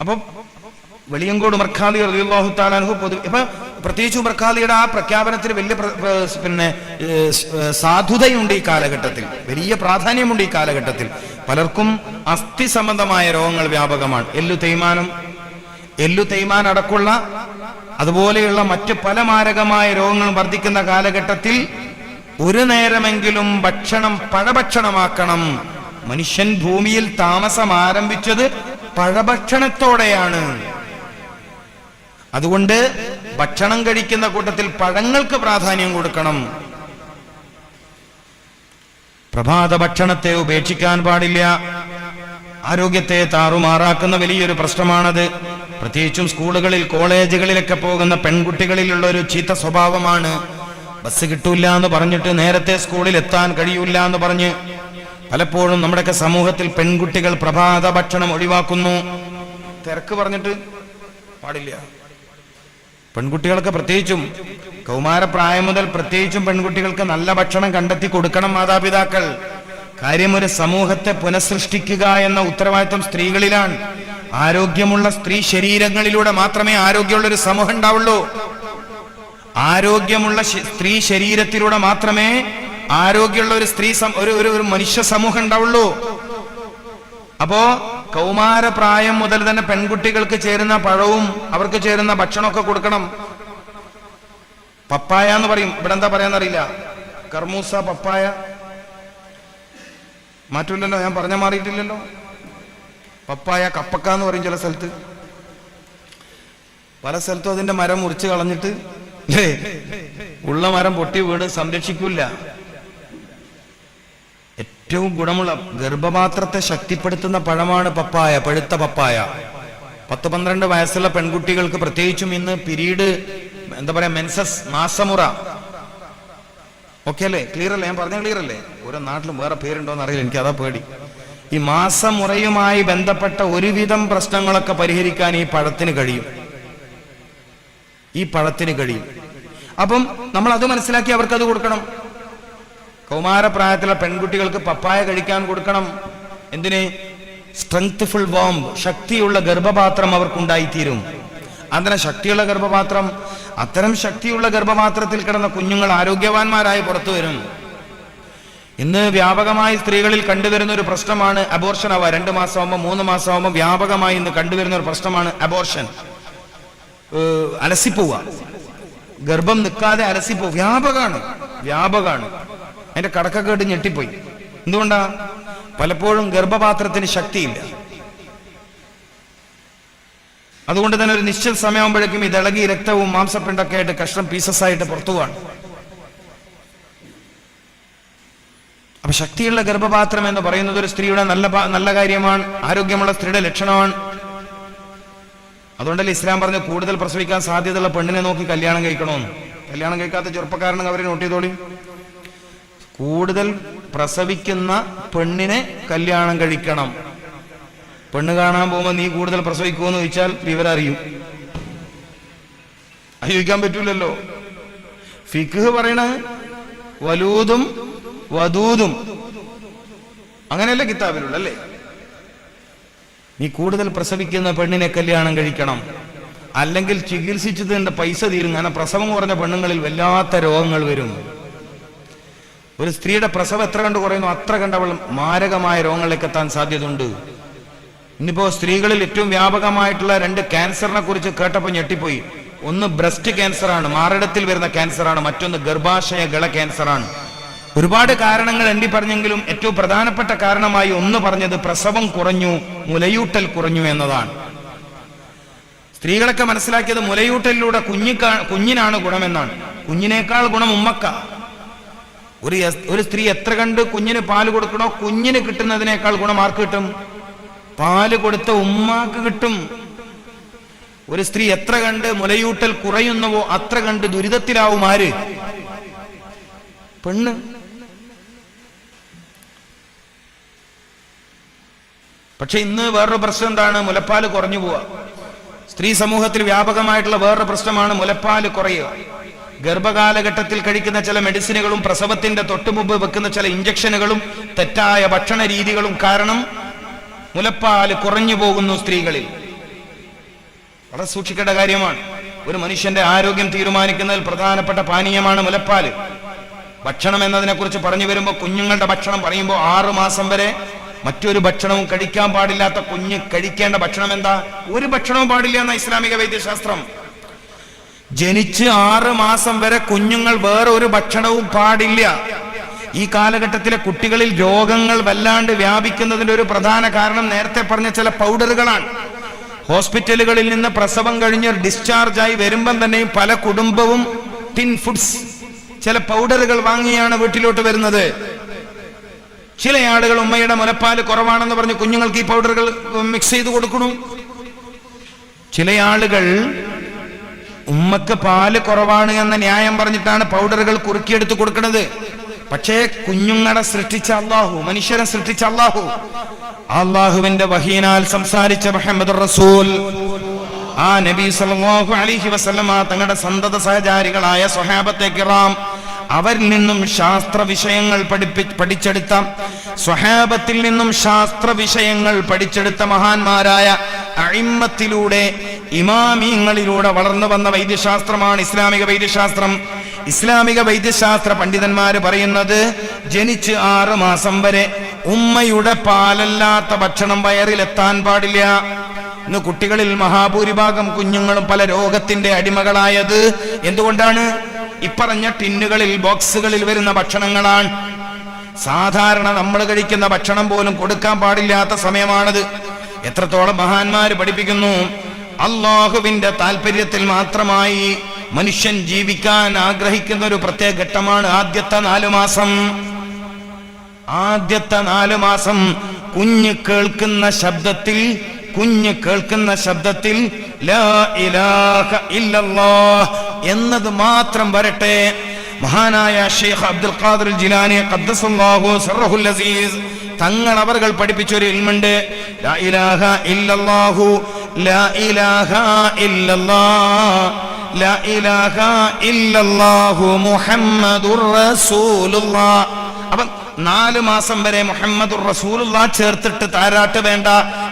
അപ്പൊ വെളിയങ്കോട് മർഖാദി റളിയല്ലാഹു താലാൻഹു പൊതു ഇപ്പൊ പ്രത്യേകിച്ച് മർഖാദിയുടെ ആ പ്രഖ്യാപനത്തിന് വലിയ പിന്നെ സാധുതയുണ്ട് ഈ കാലഘട്ടത്തിൽ. വലിയ പ്രാധാന്യമുണ്ട് ഈ കാലഘട്ടത്തിൽ. പലർക്കും അസ്ഥി സംബന്ധമായ രോഗങ്ങൾ വ്യാപകമാണ്. എല്ലു തേയ്മാനം എല്ലു തേയ്മാൻ അടക്കമുള്ള അതുപോലെയുള്ള മറ്റ് പല മാരകമായ രോഗങ്ങളും വർദ്ധിക്കുന്ന കാലഘട്ടത്തിൽ ഒരു നേരമെങ്കിലും ഭക്ഷണം പഴഭക്ഷണമാക്കണം. മനുഷ്യൻ ഭൂമിയിൽ താമസം ആരംഭിച്ചത് പഴഭക്ഷണത്തോടെയാണ്. അതുകൊണ്ട് ഭക്ഷണം കഴിക്കുന്ന കൂട്ടത്തിൽ പഴങ്ങൾക്ക് പ്രാധാന്യം കൊടുക്കണം. പ്രഭാത ഭക്ഷണത്തെ ഉപേക്ഷിക്കാൻ പാടില്ല. ആരോഗ്യത്തെ താറുമാറാക്കുന്ന വലിയൊരു പ്രശ്നമാണത്. പ്രത്യേകിച്ചും സ്കൂളുകളിൽ കോളേജുകളിലൊക്കെ പോകുന്ന പെൺകുട്ടികളിലുള്ള ഒരു ചീത്ത സ്വഭാവമാണ്. ബസ് കിട്ടൂല എന്ന് പറഞ്ഞിട്ട് നേരത്തെ സ്കൂളിൽ എത്താൻ കഴിയൂല എന്ന് പറഞ്ഞ് പലപ്പോഴും നമ്മുടെയൊക്കെ സമൂഹത്തിൽ പെൺകുട്ടികൾ പ്രഭാത ഭക്ഷണം ഒഴിവാക്കുന്നു. തിരക്ക് പറഞ്ഞിട്ട് പാടില്ല. പെൺകുട്ടികൾക്ക് പ്രത്യേകിച്ചും കൗമാരപ്രായം മുതൽ പ്രത്യേകിച്ചും പെൺകുട്ടികൾക്ക് നല്ല ഭക്ഷണം കണ്ടെത്തി കൊടുക്കണം മാതാപിതാക്കൾ. കാര്യം ഒരു സമൂഹത്തെ പുനഃസൃഷ്ടിക്കുക എന്ന ഉത്തരവാദിത്വം സ്ത്രീകളിലാണ്. ആരോഗ്യമുള്ള സ്ത്രീ ശരീരങ്ങളിലൂടെ മാത്രമേ ആരോഗ്യമുള്ള ഒരു സമൂഹം ഉണ്ടാവുള്ളൂ. ആരോഗ്യമുള്ള സ്ത്രീ ശരീരത്തിലൂടെ മാത്രമേ ആരോഗ്യമുള്ള ഒരു സ്ത്രീ ഒരു ഒരു- മനുഷ്യ സമൂഹം ഉണ്ടാവുള്ളൂ. അപ്പോ കൗമാരപ്രായം മുതൽ തന്നെ പെൺകുട്ടികൾക്ക് ചേരുന്ന പഴവും അവർക്ക് ചേരുന്ന ഭക്ഷണമൊക്കെ കൊടുക്കണം. പപ്പായ എന്ന് പറയും. ഇവിടെ എന്താ പറയാന്നറിയില്ല കർമൂസ പപ്പായ. മാറ്റൂലല്ലോ ഞാൻ പറഞ്ഞ മാറിയിട്ടില്ലല്ലോ. പപ്പായ കപ്പക്ക എന്ന് പറയും ചില സ്ഥലത്ത്. പല സ്ഥലത്തും അതിന്റെ മരം മുറിച്ച് കളഞ്ഞിട്ട് ഉള്ള മരം പൊട്ടി വീട് സംരക്ഷിക്കില്ല. ഏറ്റവും ഗുണമുള്ള ഗർഭപാത്രത്തെ ശക്തിപ്പെടുത്തുന്ന പഴമാണ് പപ്പായ പഴുത്ത പപ്പായ. പത്ത് പന്ത്രണ്ട് വയസ്സുള്ള പെൺകുട്ടികൾക്ക് പ്രത്യേകിച്ചും ഇന്ന് പിരീഡ് എന്താ പറയാ മെൻസസ് മാസമുറ. ഓക്കെ അല്ലേ? ക്ലിയർ അല്ലേ? ഞാൻ പറഞ്ഞ ക്ലിയർ അല്ലേ? ഓരോ നാട്ടിലും വേറെ പേരുണ്ടോ എന്ന് അറിയില്ല എനിക്ക് അതാ പേടി. ഈ മാസമുറയുമായി ബന്ധപ്പെട്ട ഒരുവിധം പ്രശ്നങ്ങളൊക്കെ പരിഹരിക്കാൻ ഈ പഴത്തിന് കഴിയും. ഈ പഴത്തിന് കഴിയും. അപ്പം നമ്മൾ അത് മനസ്സിലാക്കി അവർക്ക് അത് കൊടുക്കണം. കൗമാരപ്രായത്തിലുള്ള പെൺകുട്ടികൾക്ക് പപ്പായ കഴിക്കാൻ കൊടുക്കണം. എന്തിന്? സ്ട്രെങ്ത്ഫുൾ ബോംബ് ശക്തിയുള്ള ഗർഭപാത്രം അവർക്കുണ്ടായിത്തീരും. അങ്ങനെ ശക്തിയുള്ള ഗർഭപാത്രം? അത്തരം ശക്തിയുള്ള ഗർഭപാത്രത്തിൽ കിടന്ന കുഞ്ഞുങ്ങൾ ആരോഗ്യവാന്മാരായി പുറത്തു വരും. ഇന്ന് വ്യാപകമായി സ്ത്രീകളിൽ കണ്ടുവരുന്ന ഒരു പ്രശ്നമാണ് അബോർഷൻ ആവുക. രണ്ട് മാസമാകുമ്പോൾ മൂന്ന് മാസമാകുമ്പോൾ വ്യാപകമായി ഇന്ന് കണ്ടുവരുന്ന ഒരു പ്രശ്നമാണ് അബോർഷൻ അലസിപ്പോവുക. ഗർഭം നിൽക്കാതെ അലസിപ്പോ വ്യാപകമാണ് വ്യാപകാണ്. അതിന്റെ കടക്കക്കേട് ഞെട്ടിപ്പോയി. എന്തുകൊണ്ടാ? പലപ്പോഴും ഗർഭപാത്രത്തിന് ശക്തിയില്ല. അതുകൊണ്ട് തന്നെ ഒരു നിശ്ചിത സമയമാകുമ്പോഴേക്കും ഇത് ഇളകി രക്തവും മാംസപ്പിണ്ടൊക്കെ ആയിട്ട് കഷ്ണം പീസസ് ആയിട്ട് പുറത്തു പോവാണ്. അപ്പൊ ശക്തിയുള്ള ഗർഭപാത്രം എന്ന് പറയുന്നത് ഒരു സ്ത്രീയുടെ നല്ല നല്ല കാര്യമാണ് ആരോഗ്യമുള്ള സ്ത്രീയുടെ ലക്ഷണമാണ്. അതുകൊണ്ടല്ലേ ഇസ്ലാം പറഞ്ഞ് കൂടുതൽ പ്രസവിക്കാൻ സാധ്യതയുള്ള പെണ്ണിനെ നോക്കി കല്യാണം കഴിക്കണമെന്ന്. കല്യാണം കഴിക്കാത്ത ചെറുപ്പക്കാരനും അവരെ നോട്ട് ചെയ്തോളി. കൂടുതൽ പ്രസവിക്കുന്ന പെണ്ണിനെ കല്യാണം കഴിക്കണം. പെണ്ണ് കാണാൻ പോകുമ്പോൾ നീ കൂടുതൽ പ്രസവിക്കുമെന്ന് ചോദിച്ചാൽ വിവരം അറിയും അറിയിക്കാൻ പറ്റൂലല്ലോ. ഫിഖ് പറയണ വലൂതും വധൂതും അങ്ങനെയല്ല കിതാബിലുള്ള അല്ലേ? നീ കൂടുതൽ പ്രസവിക്കുന്ന പെണ്ണിനെ കല്യാണം കഴിക്കണം. അല്ലെങ്കിൽ ചികിത്സിച്ചതിന്റെ പൈസ തീരും. കാരണം പ്രസവം കുറഞ്ഞ പെണ്ണുങ്ങളിൽ വല്ലാത്ത രോഗങ്ങൾ വരും. ഒരു സ്ത്രീയുടെ പ്രസവം എത്ര കണ്ട് കുറയുന്നു അത്ര കണ്ട് അവൾ മാരകമായ രോഗങ്ങളിലേക്ക് എത്താൻ സാധ്യതയുണ്ട്. ഇന്നിപ്പോ സ്ത്രീകളിൽ ഏറ്റവും വ്യാപകമായിട്ടുള്ള രണ്ട് ക്യാൻസറിനെ കുറിച്ച് കേട്ടപ്പോൾ ഞെട്ടിപ്പോയി. ഒന്ന് ബ്രസ്റ്റ് ക്യാൻസർ ആണ് മാറിടത്തിൽ വരുന്ന ക്യാൻസർ ആണ് മറ്റൊന്ന് ഗർഭാശയ ഗള ക്യാൻസർ ആണ് ഒരുപാട് കാരണങ്ങൾ എണ്ണി പറഞ്ഞെങ്കിലും ഏറ്റവും പ്രധാനപ്പെട്ട കാരണമായി ഒന്ന് പറഞ്ഞത് പ്രസവം കുറഞ്ഞു മുലയൂട്ടൽ കുറഞ്ഞു എന്നതാണ്. സ്ത്രീകളൊക്കെ മനസ്സിലാക്കിയത് മുലയൂട്ടലിലൂടെ കുഞ്ഞിക്കാ കുഞ്ഞിനാണ് ഗുണമെന്നാണ്. കുഞ്ഞിനേക്കാൾ ഗുണം ഉമ്മക്ക. ഒരു ഒരു സ്ത്രീ എത്ര കണ്ട് കുഞ്ഞിന് പാൽ കൊടുക്കണോ കുഞ്ഞിന് കിട്ടുന്നതിനേക്കാൾ ഗുണം ആർക്ക് കിട്ടും? പാൽ കൊടുത്ത ഉമ്മാക്ക് കിട്ടും. ഒരു സ്ത്രീ എത്ര കണ്ട് മുലയൂട്ടൽ കുറയുന്നുവോ അത്ര കണ്ട് ദുരിതത്തിലാവും ആര്? പെണ്ണ്. പക്ഷെ ഇന്ന് വേറൊരു പ്രശ്നം എന്താണ്? മുലപ്പാൽ കുറഞ്ഞു പോവുക സ്ത്രീ സമൂഹത്തിൽ വ്യാപകമായിട്ടുള്ള വേറൊരു പ്രശ്നമാണ് മുലപ്പാൽ കുറയുക. ഗർഭകാലഘട്ടത്തിൽ കഴിക്കുന്ന ചില മെഡിസിനുകളും പ്രസവത്തിന്റെ തൊട്ടുമുമ്പ് വെക്കുന്ന ചില ഇഞ്ചക്ഷനുകളും തെറ്റായ ഭക്ഷണ രീതികളും കാരണം മുലപ്പാൽ കുറഞ്ഞു പോകുന്നു സ്ത്രീകളിൽ. വളരെ സൂക്ഷിക്കേണ്ട കാര്യമാണ്. ഒരു മനുഷ്യന്റെ ആരോഗ്യം തീരുമാനിക്കുന്നതിൽ പ്രധാനപ്പെട്ട പാനീയമാണ് മുലപ്പാൽ. ഭക്ഷണം എന്നതിനെ കുറിച്ച് പറഞ്ഞു വരുമ്പോൾ കുഞ്ഞുങ്ങളുടെ ഭക്ഷണം പറയുമ്പോൾ ആറു മാസം വരെ മറ്റൊരു ഭക്ഷണവും കഴിക്കാൻ പാടില്ലാത്ത കുഞ്ഞ് കഴിക്കേണ്ട ഭക്ഷണം എന്താ? ഒരു ഭക്ഷണവും പാടില്ല എന്ന ഇസ്ലാമിക വൈദ്യശാസ്ത്രം. ജനിച്ച് ആറ് മാസം വരെ കുഞ്ഞുങ്ങൾ വേറെ ഒരു ഭക്ഷണവും പാടില്ല. ഈ കാലഘട്ടത്തിലെ കുട്ടികളിൽ രോഗങ്ങൾ വല്ലാണ്ട് വ്യാപിക്കുന്നതിന്റെ ഒരു പ്രധാന കാരണം നേരത്തെ പറഞ്ഞ ചില പൗഡറുകളാണ്. ഹോസ്പിറ്റലുകളിൽ നിന്ന് പ്രസവം കഴിഞ്ഞ് ഡിസ്ചാർജ് ആയി വരുമ്പം തന്നെയും പല കുടുംബവും ടിൻ ഫുഡ്സ് ചില പൗഡറുകൾ വാങ്ങിയാണ് വീട്ടിലോട്ട് വരുന്നത്. ചില ആളുകൾ ഉമ്മയുടെ മുലപ്പാൽ കുറവാണെന്ന് പറഞ്ഞ് കുഞ്ഞുങ്ങൾക്ക് ഈ പൗഡറുകൾ മിക്സ് ചെയ്ത് കൊടുക്കണം ചില ആളുകൾ ഉമ്മക്ക് പാൽ കുറവാണ് എന്ന ന്യായം പറഞ്ഞിട്ടാണ് പൗഡറുകൾ കുറുക്കിയെടുത്ത് കൊടുക്കുന്നത്. പക്ഷേ കുഞ്ഞുങ്ങളെ സൃഷ്ടിച്ച അള്ളാഹു മനുഷ്യരെ സൃഷ്ടിച്ച അള്ളാഹു അള്ളാഹുവിന്റെ വഹീനാൽ സംസാരിച്ച മുഹമ്മദ് റസൂൽ ആ നബി സല്ലല്ലാഹു അലൈഹി വസല്ലമ തങ്ങളുടെ സന്തത സഹചാരികളായ സ്വഹാബത്തെ കിറാം അവരിൽ നിന്നും ശാസ്ത്ര വിഷയങ്ങൾ പഠിപ്പി പഠിച്ചെടുത്ത സ്വഹാബത്തിൽ നിന്നും ശാസ്ത്ര വിഷയങ്ങൾ പഠിച്ചെടുത്ത മഹാന്മാരായ അഴിമത്തിലൂടെ ഇമാമിയങ്ങളിലൂടെ വളർന്നു വന്ന വൈദ്യശാസ്ത്രമാണ് ഇസ്ലാമിക വൈദ്യശാസ്ത്രം. ഇസ്ലാമിക വൈദ്യശാസ്ത്ര പണ്ഡിതന്മാർ പറയുന്നത് ജനിച്ച് ആറ് മാസം വരെ ഉമ്മയുടെ പാലല്ലാത്ത ഭക്ഷണം വയറിലെത്താൻ പാടില്ല. ഇന്ന് കുട്ടികളിൽ മഹാഭൂരിഭാഗം കുഞ്ഞുങ്ങളും പല രോഗത്തിന്റെ അടിമകളായത് എന്തുകൊണ്ടാണ്? ഇപ്പറഞ്ഞ ടിന്നുകളിൽ ബോക്സുകളിൽ വരുന്ന ഭക്ഷണങ്ങളാണ്. സാധാരണ നമ്മൾ കഴിക്കുന്ന ഭക്ഷണം പോലും കൊടുക്കാൻ പാടില്ലാത്ത സമയമാണത്. എത്രത്തോളം മഹാന്മാര് പഠിപ്പിക്കുന്നു? അള്ളാഹുവിന്റെ താല്പര്യത്തിൽ മാത്രമായി മനുഷ്യൻ ജീവിക്കാൻ ആഗ്രഹിക്കുന്ന ഒരു പ്രത്യേക ഘട്ടമാണ് ആദ്യത്തെ നാലു മാസം. ആദ്യത്തെ നാലു മാസം കുഞ്ഞ് കേൾക്കുന്ന ശബ്ദത്തിൽ കുഞ്ഞ് കേൾക്കുന്ന ശബ്ദത്തിൽ എന്നത് മാത്രം വരട്ടെ. മഹാനായ ഷെയ്ഖ് അബ്ദുൽ ഖാദർ ജിലാനി അസീസ് തങ്ങൾ അവർകൾ പഠിപ്പിച്ച ഒരു ഇൽമുണ്ട് അപ്പം നാല് മാസം വരെ മുഹമ്മദുർ റസൂലുള്ള ചേർത്തിട്ട് താരാട്ട് വേണ്ട.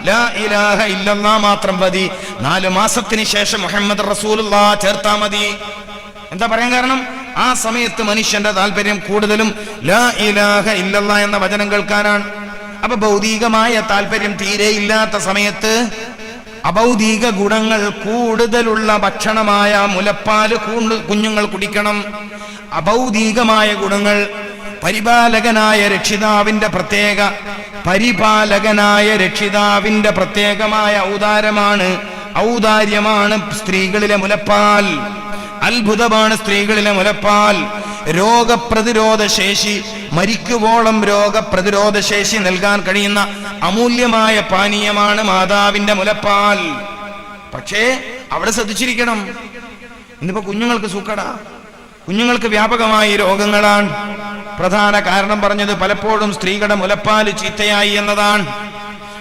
ലാ ഇലാഹ ഇല്ലല്ലാ മാത്രം മതി. നാല് മാസത്തിന് ശേഷം മുഹമ്മദ് റസൂലുള്ള ചേർത്താ മതി. എന്താ പറയാൻ കാരണം? ആ സമയത്ത് മനുഷ്യന്റെ താല്പര്യം കൂടുതലും ലാ ഇലാഹ ഇല്ലല്ലാ എന്ന വചനം കേൾക്കാനാണ്. അപ്പൊ ഭൗതികമായ താല്പര്യം തീരെ ഇല്ലാത്ത സമയത്ത് അഭൗതിക ഗുണങ്ങൾ കൂടുതലുള്ള ഭക്ഷണമായ മുലപ്പാൽ കുഞ്ഞുങ്ങൾ കുടിക്കണം. അഭൗതികമായ ഗുണങ്ങൾ പരിപാലകനായ രക്ഷിതാവിന്റെ പ്രത്യേക പരിപാലകനായ രക്ഷിതാവിന്റെ പ്രത്യേകമായ ഔദാരമാണ് ഔദാര്യമാണ് സ്ത്രീകളിലെ മുലപ്പാൽ. അത്ഭുതമാണ് സ്ത്രീകളിലെ മുലപ്പാൽ. രോഗപ്രതിരോധ ശേഷി മരിക്കുവോളം രോഗപ്രതിരോധ ശേഷി നൽകാൻ കഴിയുന്ന അമൂല്യമായ പാനീയമാണ് മാതാവിന്റെ മുലപ്പാൽ. പക്ഷേ അവിടെ ശ്രദ്ധിച്ചിരിക്കണം. ഇന്നിപ്പോ കുഞ്ഞുങ്ങൾക്ക് സൂക്കട. കുഞ്ഞുങ്ങൾക്ക് വ്യാപകമായി രോഗങ്ങളാണ്. പ്രധാന കാരണം പറഞ്ഞത് പലപ്പോഴും സ്ത്രീകളുടെ മുലപ്പാൽ ചീത്തയായി എന്നതാണ്.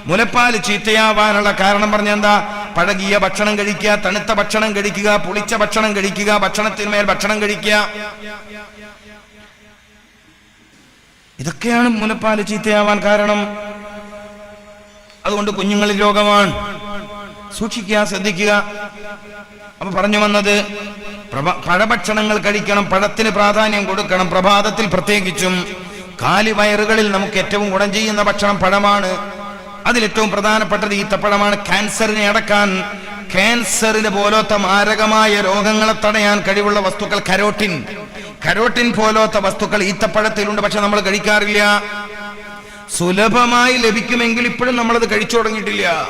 മുലപ്പാൽ ചീത്തയാവാനുള്ള കാരണം പറഞ്ഞ എന്താ? പഴകിയ ഭക്ഷണം കഴിക്കുക തണുത്ത ഭക്ഷണം കഴിക്കുക പുളിച്ച ഭക്ഷണം കഴിക്കുക ഭക്ഷണത്തിന്മേൽ ഭക്ഷണം കഴിക്കുക. ഇതൊക്കെയാണ് മുലപ്പാൽ ചീത്തയാവാൻ കാരണം. അതുകൊണ്ട് കുഞ്ഞുങ്ങളിൽ രോഗമാണ്. സൂക്ഷിക്കുക ശ്രദ്ധിക്കുക. അപ്പൊ പറഞ്ഞു വന്നത് പഴഭക്ഷണങ്ങൾ കഴിക്കണം പഴത്തിന് പ്രാധാന്യം കൊടുക്കണം പ്രഭാതത്തിൽ പ്രത്യേകിച്ചും കാലി വയറുകളിൽ നമുക്ക് ഏറ്റവും ഗുണം ചെയ്യുന്ന ഭക്ഷണം പഴമാണ്. അതിലേറ്റവും പ്രധാനപ്പെട്ടത് തപ്പഴമാണ് ക്യാൻസറിനെ അടക്കാൻ. ക്യാൻസറിന് പോലത്തെ മാരകമായ രോഗങ്ങളെ തടയാൻ കഴിവുള്ള വസ്തുക്കൾ കരോട്ടിൻ. കരോട്ടിൻ പോലത്തെ വസ്തുക്കൾ ഈത്തപ്പഴത്തിലുണ്ട് പക്ഷെ നമ്മൾ കഴിക്കാറില്ല. സുലഭമായി ലഭിക്കുമെങ്കിൽ ഇപ്പോഴും നമ്മളത് കഴിച്ചു തുടങ്ങിയിട്ടില്ല.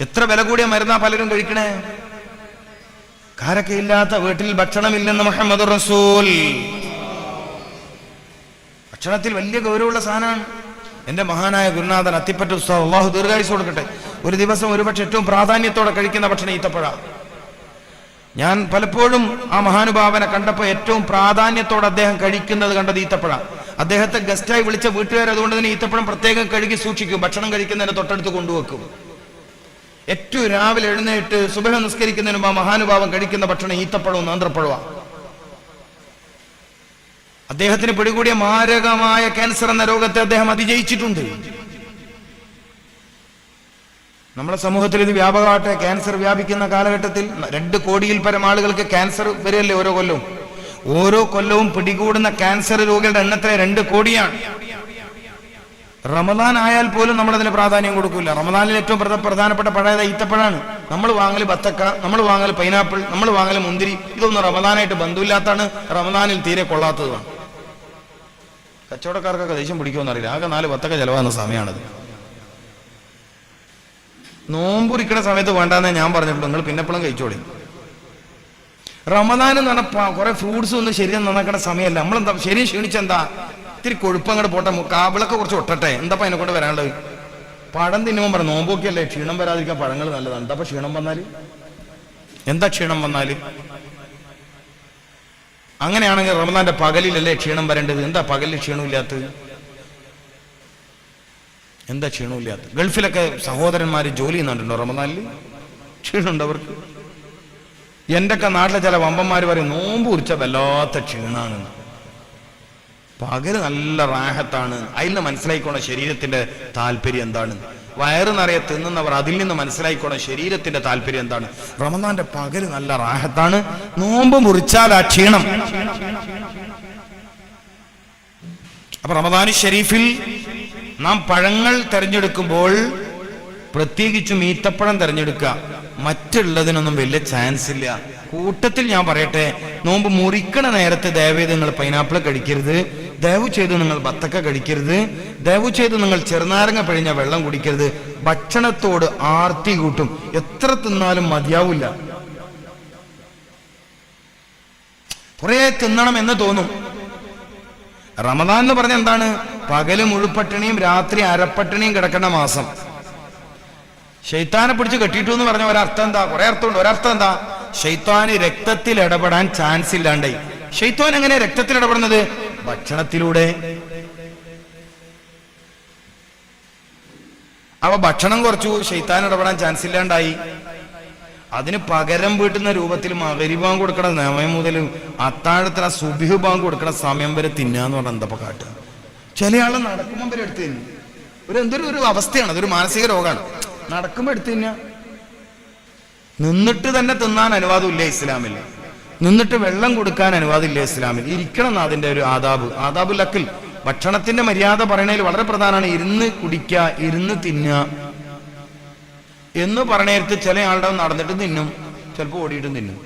എത്ര വില കൂടിയ മരുന്നാ പലരും കഴിക്കണേ? കാരൊക്കെ ഇല്ലാത്ത വീട്ടിൽ ഭക്ഷണമില്ലെന്ന് മുഹമ്മദ് റസൂൽ. ഭക്ഷണത്തിൽ വലിയ ഗൗരവമുള്ള സാധനമാണ്. എന്റെ മഹാനായ ഗുരുനാഥൻ അത്തിപ്പറ്റ ഉസ്താദ് അള്ളാഹു ദീർഘായുസ് കൊടുക്കട്ടെ. ഒരു ദിവസം ഒരുപക്ഷെ ഏറ്റവും പ്രാധാന്യത്തോടെ കഴിക്കുന്ന ഭക്ഷണം ഈത്തപ്പഴ. ഞാൻ പലപ്പോഴും ആ മഹാനുഭാവനെ കണ്ടപ്പോൾ ഏറ്റവും പ്രാധാന്യത്തോടെ അദ്ദേഹം കഴിക്കുന്നത് കണ്ടത് ഈത്തപ്പഴ. അദ്ദേഹത്തെ ഗസ്റ്റായി വിളിച്ച വീട്ടുകാർ അതുകൊണ്ട് തന്നെ ഈത്തപ്പഴം പ്രത്യേകം കഴുകി സൂക്ഷിക്കും ഭക്ഷണം കഴിക്കുന്നതിന് തൊട്ടടുത്ത് കൊണ്ടുവെക്കും. ഏറ്റവും രാവിലെ എഴുന്നേറ്റ് സുബഹ നിസ്കരിക്കുന്നതിന് ആ മഹാനുഭാവം കഴിക്കുന്ന ഭക്ഷണം ഈത്തപ്പഴവും നേന്ത്രപ്പഴമാണ് അദ്ദേഹത്തിന് പിടികൂടിയ മാരകമായ ക്യാൻസർ എന്ന രോഗത്തെ അദ്ദേഹം അതിജയിച്ചിട്ടുണ്ട്. നമ്മുടെ സമൂഹത്തിൽ ഇത് വ്യാപകമാട്ടെ ക്യാൻസർ വ്യാപിക്കുന്ന കാലഘട്ടത്തിൽ രണ്ട് കോടിയിൽ പരം ആളുകൾക്ക് ക്യാൻസർ വരികയല്ലേ ഓരോ കൊല്ലവും? ഓരോ കൊല്ലവും പിടികൂടുന്ന ക്യാൻസർ രോഗികളുടെ എണ്ണത്തിലെ രണ്ട് കോടിയാണ്. റമദാൻ ആയാൽ പോലും നമ്മൾ അതിന് പ്രാധാന്യം കൊടുക്കില്ല റമദാനിൽ ഏറ്റവും പ്രധ- പ്രധാനപ്പെട്ട പഴയത് ഈത്തപ്പഴാണ്. നമ്മൾ വാങ്ങൽ ബത്തക്ക നമ്മൾ വാങ്ങൽ പൈനാപ്പിൾ നമ്മൾ വാങ്ങൽ മുന്തിരി ഇതൊന്നും റമദാനായിട്ട് ബന്ധമില്ലാത്തതാണ് റമദാനിൽ തീരെ കൊള്ളാത്തതുമാണ്. കച്ചവടക്കാർക്കൊക്കെ ദേഷ്യം പിടിക്കുമെന്ന് അറിയില്ല. ആകെ നാല് പത്തൊക്കെ ചിലവാകുന്ന സമയമാണത് നോമ്പുരിക്കണ സമയത്ത് വേണ്ടാന്നേ ഞാൻ പറഞ്ഞിട്ടുള്ളൂ. നിങ്ങൾ പിന്നെപ്പോഴും കഴിച്ചോളി. റമദാൻ എന്ന് പറഞ്ഞാൽ കുറെ ഫ്രൂട്ട്സ് ഒന്നും ശരീരം നന്നാക്കേണ്ട സമയമല്ല നമ്മളെന്താ ശരീരം ക്ഷീണിച്ചെന്താ? ഇത്തിരി കൊഴുപ്പ് അങ്ങോട്ട് പോട്ടെ. കാവിളൊക്കെ കുറച്ച് ഒട്ടട്ടെ. എന്താ അതിനെ കൊണ്ട് വരാനുള്ളത്? പഴം തിന്നുമ്പോൾ പറഞ്ഞു നോമ്പൊക്കെയല്ലേ ക്ഷീണം വരാതിരിക്കാൻ പഴങ്ങൾ നല്ലതാണ്. എന്താ ക്ഷീണം വന്നാൽ? എന്താ ക്ഷീണം വന്നാൽ? അങ്ങനെയാണെങ്കിൽ റമദാന്റെ പകലിലല്ലേ ക്ഷീണം വരേണ്ടത്? എന്താ പകലിൽ ക്ഷീണമില്ലാത്തത് എന്താ ക്ഷീണമില്ലാത്ത? ഗൾഫിലൊക്കെ സഹോദരന്മാർ ജോലി ചെയ്യുന്നുണ്ടോ റമദാനിൽ ക്ഷീണമുണ്ട് അവർക്ക്. എന്റെയൊക്കെ നാട്ടിലെ ചില വമ്പന്മാർ പറയും നോമ്പ് കുറിച്ച വല്ലാത്ത ക്ഷീണാണ്. പകൽ നല്ല റാഹത്താണ്. അതിൽ നിന്ന് മനസ്സിലായിക്കോണം ശരീരത്തിന്റെ താല്പര്യം എന്താണ് വയറ് നിറയെ തിന്നുന്നവർ അതിൽ നിന്ന് മനസ്സിലായിക്കോണം ശരീരത്തിന്റെ താല്പര്യം എന്താണ്. റമദാന്റെ പകൽ നല്ല റാഹത്താണ്. നോമ്പ് മുറിച്ചാൽ ആ ക്ഷീണം. അപ്പൊ റമദാൻ ഷെരീഫിൽ നാം പഴങ്ങൾ തെരഞ്ഞെടുക്കുമ്പോൾ പ്രത്യേകിച്ചും ഈത്തപ്പഴം തെരഞ്ഞെടുക്കുക. മറ്റുള്ളതിനൊന്നും വലിയ ചാൻസ് ഇല്ല. കൂട്ടത്തിൽ ഞാൻ പറയട്ടെ നോമ്പ് മുറിക്കണ നേരത്തെ ദയവേദങ്ങൾ പൈനാപ്പിൾ കഴിക്കരുത് ദയവ് ചെയ്ത് നിങ്ങൾ ബത്തക്ക കഴിക്കരുത് ദയവ് ചെയ്ത് നിങ്ങൾ ചെറുനാരങ്ങ പിഴിഞ്ഞ വെള്ളം കുടിക്കരുത്. ഭക്ഷണത്തോട് ആർത്തി കൂട്ടും. എത്ര തിന്നാലും മതിയാവില്ല. കുറെ തിന്നണം എന്ന് തോന്നും. റമദാൻ എന്ന് പറഞ്ഞ എന്താണ്? പകൽ മുഴുപ്പട്ടിണിയും രാത്രി അരപ്പട്ടിണിയും കിടക്കേണ്ട മാസം. ശൈത്താനെ പിടിച്ച് കെട്ടിട്ടു എന്ന് പറഞ്ഞ ഒരർത്ഥം എന്താ? കുറെ അർത്ഥമുണ്ട്. ഒരർത്ഥം എന്താ? ഷെയ്ത്താന് രക്തത്തിൽ ഇടപെടാൻ ചാൻസ് ഇല്ലാണ്ടായി. ഷെയ്ത്താൻ എങ്ങനെ രക്തത്തിൽ ഇടപെടുന്നത്? ഭക്ഷണത്തിലൂടെ. അവ ഭക്ഷണം കുറച്ചു ഷെയ്ത്താൻ ഇടപെടാൻ ചാൻസ് ഇല്ലാണ്ടായി. അതിന് പകരം വീട്ടുന്ന രൂപത്തിൽ മകരിബാൻ കൊടുക്കണ സമയം മുതൽ അത്താഴത്തിന് ആ സുബിഹ് ബാങ്ക് കൊടുക്കണ സമയം വരെ തിന്നാന്ന് പറഞ്ഞാൽ എന്താ ഇപ്പൊ കാട്ടുക? ചില ആൾ നടക്കുമ്പോൾ വരെ എടുത്തു തിന്നു. ഒരു എന്തൊരു ഒരു അവസ്ഥയാണ് അതൊരു മാനസിക രോഗമാണ് നടക്കുമ്പോൾ എടുത്തു തിന്നുക. നിന്നിട്ട് തന്നെ തിന്നാൻ അനുവാദം അനുവാദമില്ല ഇസ്ലാമിൽ നിന്നിട്ട് വെള്ളം കൊടുക്കാൻ അനുവാദമില്ല ഇസ്ലാമിൽ ഇരിക്കണം എന്നാ അതിന്റെ ഒരു ആദാബ്. ആദാബ് ലക്കിൽ ഭക്ഷണത്തിന്റെ മര്യാദ പറയണതിൽ വളരെ പ്രധാനമാണ് ഇരുന്ന് കുടിക്കുക ഇരുന്ന് തിന്നുക എന്ന് പറഞ്ഞേരത്ത് ചില ആളുടെ നടന്നിട്ട് തിന്നും ചിലപ്പോൾ ഓടിയിട്ടും തിന്നും.